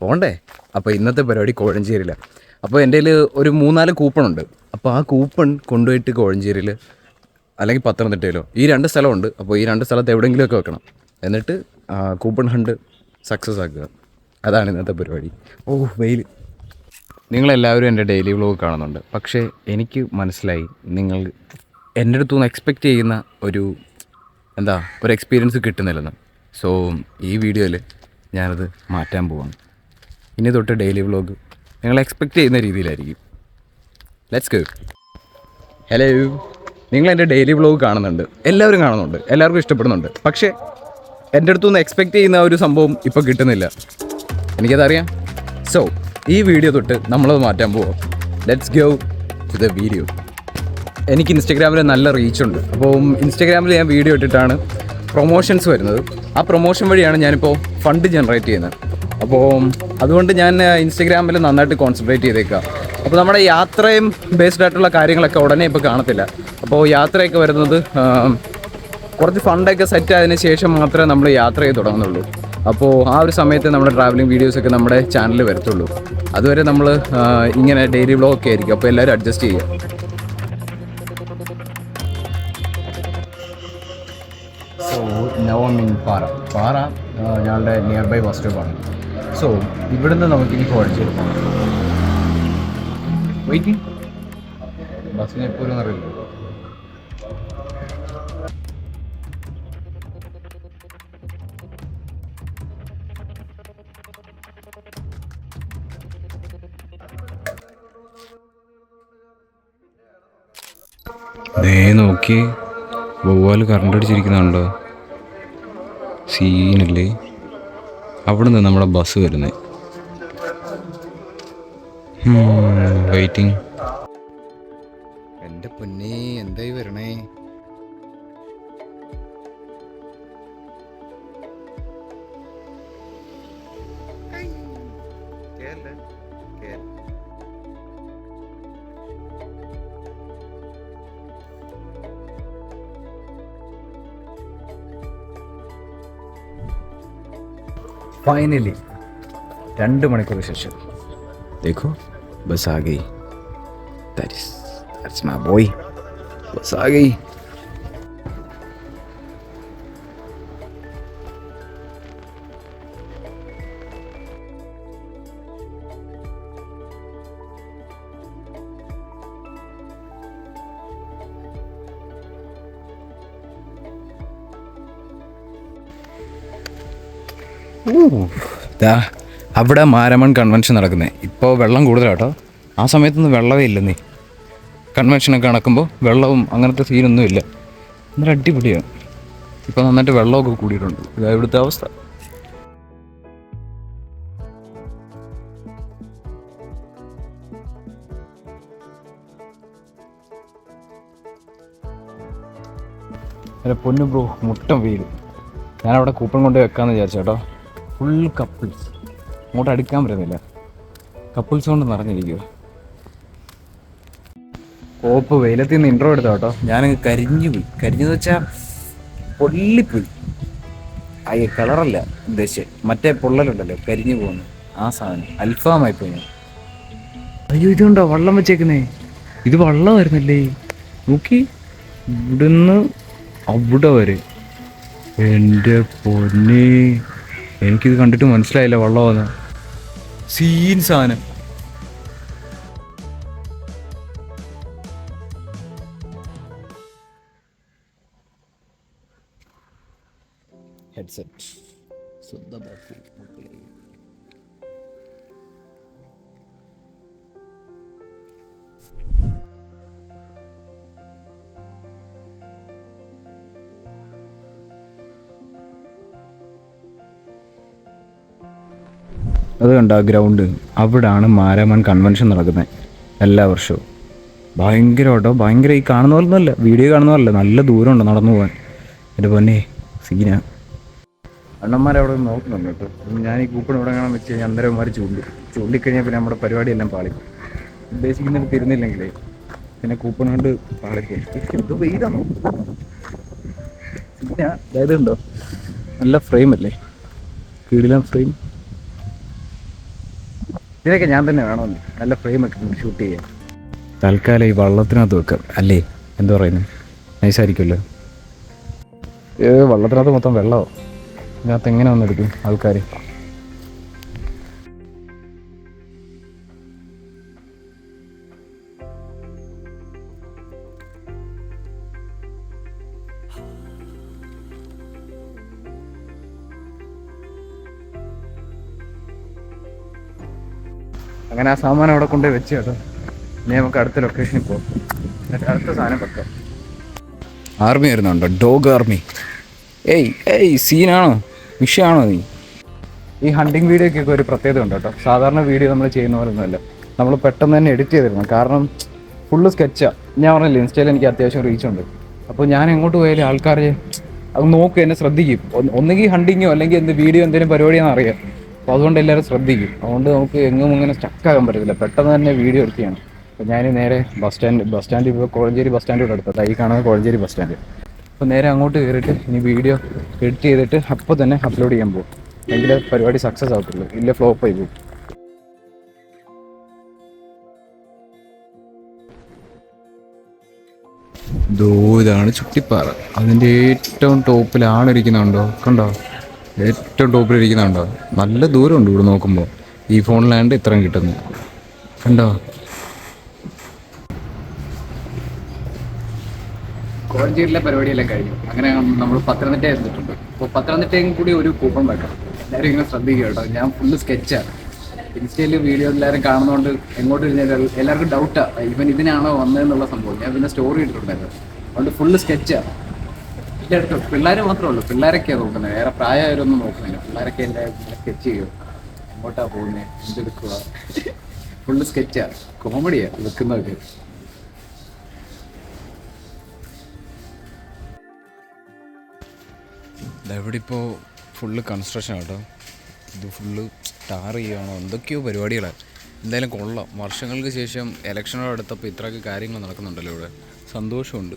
പോണ്ടേ. അപ്പോൾ ഇന്നത്തെ പരിപാടി കോഴഞ്ചേരിയില്ല അപ്പോൾ എന്റെ കയ്യിൽ ഒരു മൂന്നാൽ കൂപ്പൺ ഉണ്ട് അപ്പോൾ ആ കൂപ്പൺ കൊണ്ടുപോയിട്ട് കോഴഞ്ചേരിയിൽ അല്ലെങ്കിൽ പത്തനംതിട്ടയിലോ ഈ രണ്ട് സ്ഥലമുണ്ട്. അപ്പോൾ ഈ രണ്ട് സ്ഥലത്ത് എവിടെയെങ്കിലുമൊക്കെ വെക്കണം. എന്നിട്ട് കൂപ്പൺ ഹണ്ട് സക്സസ് ആക്കുക. അതാണ് ഇന്നത്തെ പരിപാടി. ഓ വെയിൽ നിങ്ങളെല്ലാവരും എന്റെ ഡെയിലി വ്ലോഗ് കാണുന്നുണ്ട്. പക്ഷേ എനിക്ക് മനസ്സിലായി നിങ്ങൾ എന്റെ അടുത്തു നിന്ന് എക്സ്പെക്റ്റ് ചെയ്യുന്ന ഒരു എന്താ ഒരു എക്സ്പീരിയൻസ് കിട്ടുന്നില്ലെന്ന്. സോ ഈ വീഡിയോയിൽ ഞാനത് മാറ്റാൻ പോവാണ്. ഇനി തൊട്ട് ഡെയിലി വ്ലോഗ് നിങ്ങൾ എക്സ്പെക്റ്റ് ചെയ്യുന്ന രീതിയിലായിരിക്കും. ലെറ്റ്സ് ഗോ ഹലോ നിങ്ങൾ എന്റെ ഡെയിലി വ്ലോഗ് കാണുന്നുണ്ട്. എല്ലാവരും കാണുന്നുണ്ട്. എല്ലാവർക്കും ഇഷ്ടപ്പെടുന്നുണ്ട്. പക്ഷേ എന്റെ അടുത്തുനിന്ന് എക്സ്പെക്റ്റ് ചെയ്യുന്ന ഒരു സംഭവം ഇപ്പോൾ കിട്ടുന്നില്ല. എനിക്കതറിയാം. സോ ഈ വീഡിയോ തൊട്ട് നമ്മളത് മാറ്റാൻ പോവാം. Let's go to the video എനിക്ക് ഇൻസ്റ്റഗ്രാമിൽ നല്ല റീച്ചുണ്ട് അപ്പോൾ ഇൻസ്റ്റഗ്രാമിൽ ഞാൻ വീഡിയോ ഇട്ടിട്ടാണ് പ്രൊമോഷൻസ് വരുന്നത്. ആ പ്രൊമോഷൻ വഴിയാണ് ഞാനിപ്പോൾ ഫണ്ട് ജനറേറ്റ് ചെയ്യുന്നത്. അപ്പോൾ അതുകൊണ്ട് ഞാൻ ഇൻസ്റ്റഗ്രാമിൽ നന്നായിട്ട് കോൺസെൻട്രേറ്റ് ചെയ്തേക്കുക അപ്പോൾ നമ്മുടെ യാത്രയും ബേസ്ഡ് ആയിട്ടുള്ള കാര്യങ്ങളൊക്കെ ഉടനെ ഇപ്പോൾ കാണത്തില്ല. അപ്പോൾ യാത്രയൊക്കെ വരുന്നത് കുറച്ച് ഫണ്ടൊക്കെ സെറ്റ് ആയതിനു ശേഷം മാത്രമേ നമ്മൾ യാത്ര ചെയ്ത് തുടങ്ങുന്നുള്ളൂ. അപ്പോൾ ആ ഒരു സമയത്ത് നമ്മുടെ ട്രാവലിംഗ് വീഡിയോസൊക്കെ നമ്മുടെ ചാനലിൽ വരത്തുള്ളൂ. അതുവരെ നമ്മൾ ഇങ്ങനെ ഡെയിലി വ്ളോഗൊക്കെ ആയിരിക്കും. അപ്പോൾ എല്ലാവരും അഡ്ജസ്റ്റ് ചെയ്യുക. നവമിൻ പാറ പാറ ആ, ഞങ്ങളുടെ നിയർ ബൈ ബസ് സ്റ്റോപ്പാണ് സോ ഇവിടുന്ന് നമുക്ക് ഇനി കോഴഞ്ചേരി പോകണം വെയിറ്റിംഗ് ബസ്സിന് എപ്പോഴും അറിയില്ല. ദേ നോക്കി. വവ്വാൽ കറണ്ട് അടിച്ചിരിക്കുന്നുണ്ടോ? സീനല്ലേ അവിടെ നിന്ന് നമ്മുടെ ബസ് വരുന്നത് വെയിറ്റിംഗ് എന്റെ പൊന്നേ എന്തായി വരണേ? ഫൈനലി രണ്ട് മണിക്കൂർ ശേഷം. ദേഖോ ബസ് ആ ഗൈ that's that's my boy bus ആ ഗൈ ദാ അവിടെ മാരമൺ കൺവെൻഷൻ നടക്കുന്നത് ഇപ്പോൾ വെള്ളം കൂടുതലാട്ടോ. ആ സമയത്തൊന്നും വെള്ളമേ ഇല്ലെന്നേ കൺവെൻഷനൊക്കെ നടക്കുമ്പോൾ വെള്ളവും അങ്ങനത്തെ സീനൊന്നും ഇല്ല എന്നാൽ അടിപൊളിയാണ് ഇപ്പോൾ നന്നായിട്ട് വെള്ളമൊക്കെ കൂടിയിട്ടുണ്ട്. ഇതാ ഇവിടുത്തെ അവസ്ഥ. പൊന്നു ബ്രോ മുട്ടം വെയിൽ ഞാനവിടെ കൂപ്പൺ കൊണ്ട് വെക്കാമെന്ന് വിചാരിച്ചു കേട്ടോ ഫുൾ കപ്പിൾസ് അങ്ങോട്ട് അടുക്കാൻ പറ്റുന്നില്ല കപ്പിൾസ് കൊണ്ട് നിറഞ്ഞിരിക്കുക കോപ്പ് വെയിലത്തിൽ നിന്ന് ഇൻട്രോ എടുത്ത കേട്ടോ. ഞാൻ കരിഞ്ഞു പോയി. കരിഞ്ഞെന്ന് വെച്ചാൽ പൊള്ളിപ്പോയി. അയ്യ കളറല്ല ഉദ്ദേശിച്ചത് മറ്റേ പൊള്ളലുണ്ടല്ലോ കരിഞ്ഞു പോകുന്നു ആ സാധനം. അൽഫാമായി പോയി ഞാൻ. അയ്യോ ഇതുണ്ടോ? വള്ളം വെച്ചേക്കുന്നേ. ഇത് വള്ളം വള്ളമായിരുന്നല്ലേ? നോക്കി. ഇവിടുന്ന് അവിടെ വരെ. എന്റെ പൊന്നെ. എനിക്കിത് കണ്ടിട്ട് മനസ്സിലായില്ല വള്ളമെന്ന് സീൻ സാധനം ഹെഡ്സെറ്റ് സ്വന്തമാക്കി അത് കണ്ട ആ ഗ്രൗണ്ട് അവിടാണ് മാരാമൺ കൺവെൻഷൻ നടക്കുന്നത് എല്ലാ വർഷവും. ഭയങ്കര കേട്ടോ ഭയങ്കര ഈ കാണുന്ന പോലെ ഒന്നുമല്ല വീഡിയോ കാണുന്ന പോലെ നല്ല ദൂരമുണ്ട് നടന്നു പോകാൻ. എന്റെ പൊന്നെ സീന അണ്ണന്മാരവിടെ നോക്കുന്നുണ്ട് കേട്ടോ. ഞാൻ ഈ കൂപ്പൺ ഇവിടെ കാണാൻ വെച്ച് കഴിഞ്ഞാൽ അന്നേരന്മാർ ചൂണ്ടി ചൂണ്ടിക്കഴിഞ്ഞാൽ പിന്നെ നമ്മുടെ പരിപാടി എല്ലാം പാളി ഉദ്ദേശിക്കുന്നത് തരുന്നില്ലെങ്കിലേ പിന്നെ കൂപ്പൺ കൊണ്ട് പാളിക്കും. ഇത് അതായത് ഉണ്ടോ നല്ല ഫ്രെയിം അല്ലേ? കീഴിലാം ഫ്രെയിം ഇതിനൊക്കെ ഞാൻ തന്നെ വേണമെന്ന് നല്ല ഫ്രെയിം ഒക്കെ ഷൂട്ട് ചെയ്യാൻ. തൽക്കാലം ഈ വള്ളത്തിനകത്ത് വെക്കാം. അല്ലേ? എന്താ പറയുന്നു? നൈസായിരിക്കുമല്ലോ ഏ വള്ളത്തിനകത്ത് മൊത്തം വെള്ളമോ ഇതിനകത്ത് എങ്ങനെ വന്നെടുക്കും ആൾക്കാർ അങ്ങനെ ആ സാമാനം അവിടെ കൊണ്ടുപോയി വെച്ച് കേട്ടോ. ഇനി നമുക്ക് അടുത്ത ലൊക്കേഷനിൽ പോകും എന്നിട്ട് അടുത്ത സാധനം വെക്കാം. ആർമി വരുന്നുണ്ടോ ഡോഗ് ആർമി ഏയ് ഏയ് സീനാണോ വിഷയമാണോ നീ? ഈ ഹണ്ടിങ് വീഡിയോക്കൊക്കെ ഒരു പ്രത്യേകത ഉണ്ട് കേട്ടോ. സാധാരണ വീഡിയോ നമ്മൾ ചെയ്യുന്ന പോലെ ഒന്നുമല്ല നമ്മൾ പെട്ടെന്ന് തന്നെ എഡിറ്റ് ചെയ്തിരുന്നു കാരണം ഫുള്ള് സ്കെച്ചാണ് ഞാൻ പറഞ്ഞില്ല ഇൻസ്റ്റയിൽ എനിക്ക് അത്യാവശ്യം റീച്ച് ഉണ്ട്. അപ്പോൾ ഞാൻ എങ്ങോട്ട് പോയാലും ആൾക്കാർ അത് നോക്കും എന്നെ ശ്രദ്ധിക്കും. ഒന്ന് ഒന്നുകിൽ ഹണ്ടിങ്ങോ അല്ലെങ്കിൽ എന്ത് വീഡിയോ എന്തെങ്കിലും പരിപാടിയാണെന്ന് അറിയാം. അപ്പോൾ അതുകൊണ്ട് എല്ലാവരും ശ്രദ്ധിക്കും. അതുകൊണ്ട് നമുക്ക് എങ്ങും ഇങ്ങനെ സ്റ്റക്കാകാൻ പറ്റത്തില്ല. പെട്ടെന്ന് തന്നെ വീഡിയോ എടുക്കുകയാണ് അപ്പോൾ ഞാൻ നേരെ ബസ് സ്റ്റാൻഡ് ബസ് സ്റ്റാൻഡ് ഇപ്പോൾ കോഴഞ്ചേരി ബസ് സ്റ്റാൻഡ് ഇവിടെ അടുത്തത്. ഈ കാണുന്നത് കോഴഞ്ചേരി ബസ് സ്റ്റാൻഡ് അപ്പോൾ നേരെ അങ്ങോട്ട് കയറിയിട്ട് ഇനി വീഡിയോ എഡിറ്റ് ചെയ്തിട്ട് അപ്പോൾ തന്നെ അപ്ലോഡ് ചെയ്യാൻ പോകും. എങ്കിലേ പരിപാടി സക്സസ് ആവത്തുള്ളൂ. ഇല്ല ഫ്ലോപ്പ് ആയി പോകും. ദോ ഇതാണ് ചുട്ടിപ്പാറ. അതിന്റെ ഏറ്റവും ടോപ്പിലാണ് ഇരിക്കുന്നുണ്ടോ കണ്ടോ? ഏറ്റവും ടോപ്പിലിരിക്കുന്നുണ്ടോ നല്ല ദൂരമുണ്ട് ഇവിടെ നോക്കുമ്പോൾ ഈ ഫോണിലാണ്ട് ഇത്രയും കിട്ടുന്നു. കണ്ടോ? കോഴഞ്ചേരിയിലെ പരിപാടിയെല്ലാം കഴിഞ്ഞു. അങ്ങനെ നമ്മൾ പത്തനംതിട്ട എത്തിയിട്ടുണ്ട്. അപ്പോൾ പത്തനംതിട്ടയും കൂടി ഒരു കൂപ്പൺ വെക്കണം. എല്ലാവരും ഇങ്ങനെ ശ്രദ്ധിക്കുക കേട്ടോ. ഞാൻ ഫുള്ള് സ്കെച്ചാണ് ഇൻസ്റ്റയിൽ വീഡിയോ എല്ലാവരും കാണുന്നതുകൊണ്ട് എങ്ങോട്ട് ഇരുന്നാലും എല്ലാവർക്കും ഡൗട്ടാണ് ഇവൻ ഇതിനാണോ വന്നതെന്നുള്ള സംഭവം. ഞാൻ പിന്നെ സ്റ്റോറി ഇട്ടിട്ടുണ്ടായിരുന്നു. അതുകൊണ്ട് ഫുള്ള് സ്കെച്ചാണ് എല്ലായിടത്തും പിള്ളേർ മാത്രമേ ഉള്ളൂ. പിള്ളേരൊക്കെയാണ് നോക്കുന്നത്. വേറെ പ്രായമായവരൊന്നും നോക്കുന്നില്ല. പിള്ളേരൊക്കെ എന്റെ സ്കെച്ച് ചെയ്യും. എങ്ങോട്ടാ പോകുന്നത് എന്തെടുക്കുക ഫുള്ള് സ്കെച്ചാണ് കോമഡിയാണ് വെക്കുന്നതൊക്കെ. ഇവിടെ ഇപ്പോൾ ഫുള്ള് കൺസ്ട്രക്ഷൻ കേട്ടോ. ഇത് ഫുള്ള് ടാർ ചെയ്യുകയാണോ എന്തൊക്കെയോ പരിപാടികളാണ് എന്തായാലും കൊള്ളാം. വർഷങ്ങൾക്ക് ശേഷം ഇലക്ഷനോടടുത്തപ്പോൾ ഇത്രയൊക്കെ കാര്യങ്ങൾ നടക്കുന്നുണ്ടല്ലോ ഇവിടെ. സന്തോഷമുണ്ട്.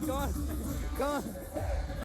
Come on, go on.